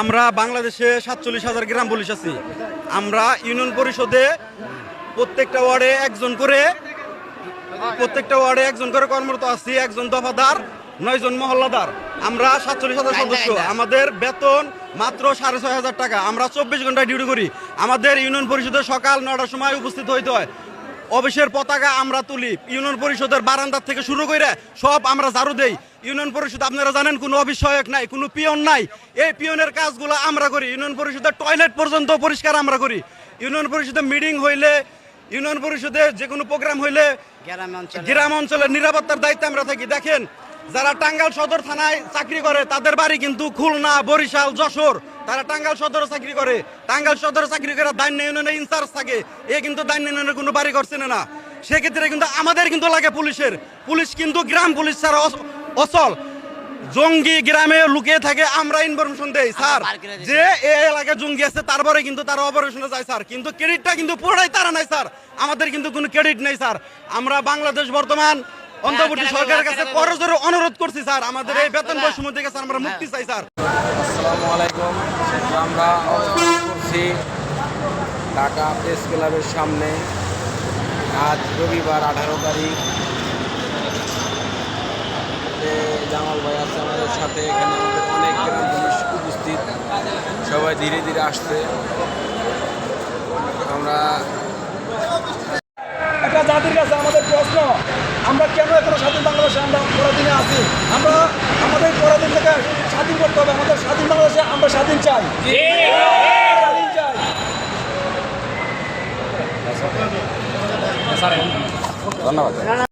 আমরা বাংলাদেশে সাতচল্লিশ হাজার গ্রাম পুলিশ আছি। আমরা ইউনিয়ন পরিষদে প্রত্যেকটা ওয়ার্ডে একজন করে প্রত্যেকটা ওয়ার্ডে একজন করে কর্মরত আছি একজন দফাদার নয়জন মহল্লাদার। আমরা সাতচল্লিশ হাজার সদস্য। আমাদের বেতন মাত্র সাড়ে ছয় হাজার টাকা। আমরা চব্বিশ ঘন্টায় ডিউটি করি। আমাদের ইউনিয়ন পরিষদে সকাল নটার সময় উপস্থিত হইতে হয়। অফিসের পতাকা আমরা তুলি। ইউনিয়ন পরিষদের বারান্দার থেকে শুরু করে সব আমরা ঝাড়ু দেই। ইউনিয়ন পরিষদ আপনারা জানেন কোনো সহায়ক নাই কোনো পিয়ন নাই। এই পিয়নের কাজগুলো আমরা করি। ইউনিয়ন পরিষদের টয়লেট পর্যন্ত পরিষ্কার আমরা করি। ইউনিয়ন পরিষদে মিটিং হইলে ইউনিয়ন পরিষদে যে কোনো প্রোগ্রাম হইলে গ্রাম অঞ্চলের নিরাপত্তার দায়িত্বে আমরা থাকি। দেখেন যারা টাঙ্গাল সদর থানায় চাকরি করে তাদের বাড়ি কিন্তু খুলনা বরিশাল যশোর। তারা টাঙ্গাল সদরে চাকরি করে। টাঙ্গাল সদরে চাকরি করে দান্য ইউনিয়নে ইনচার্জ থাকে। এ কিন্তু দান্য ইউনিয়নের কোনো বাড়ি করছে না। সেক্ষেত্রে কিন্তু আমাদের কিন্তু লাগে পুলিশের। পুলিশ কিন্তু গ্রাম পুলিশ ছাড়া অচল। জঙ্গি গ্রামে লুকিয়ে থাকে আমরা ইনফরমেশন দেই স্যার। করে দিছে। যে এই এলাকায় জঙ্গি আছে তারপরে কিন্তু তারা অপারেশনে যায় স্যার। কিন্তু ক্রেডিটটা কিন্তু পুরোটাই তারা নাই স্যার। আমাদের কিন্তু কোনো ক্রেডিট নেই স্যার। আমরা বাংলাদেশ বর্তমান অন্তর্বর্তী সরকারের কাছে করজোরে অনুরোধ করছি স্যার। আমাদের এই বেতন হ্যাঁ, বৈষম্য থেকে স্যার আমরা মুক্তি চাই স্যার। আসসালামু আলাইকুম। আমরা করছি ঢাকা প্রেস ক্লাবের সামনে। আজ রবিবার আঠারো তারিখ। এ জামাল ভাই আছে আমাদের সাথে। এখানে আমাদের অনেক গ্রাম পুলিশ উপস্থিত। সবাই ধীরে ধীরে আসছে আমরা একটা জাতির কাছে আমাদের প্রশ্ন আমরা কেন এখনও স্বাধীন বাংলাদেশে আমরা পরাধীনে আছি? আমরা আমাদের পরাধীন থেকে স্বাধীন করতে হবে আমাদের স্বাধীন বাংলাদেশে আমরা স্বাধীন চাই। স্বাধীন চাই। ধন্যবাদ।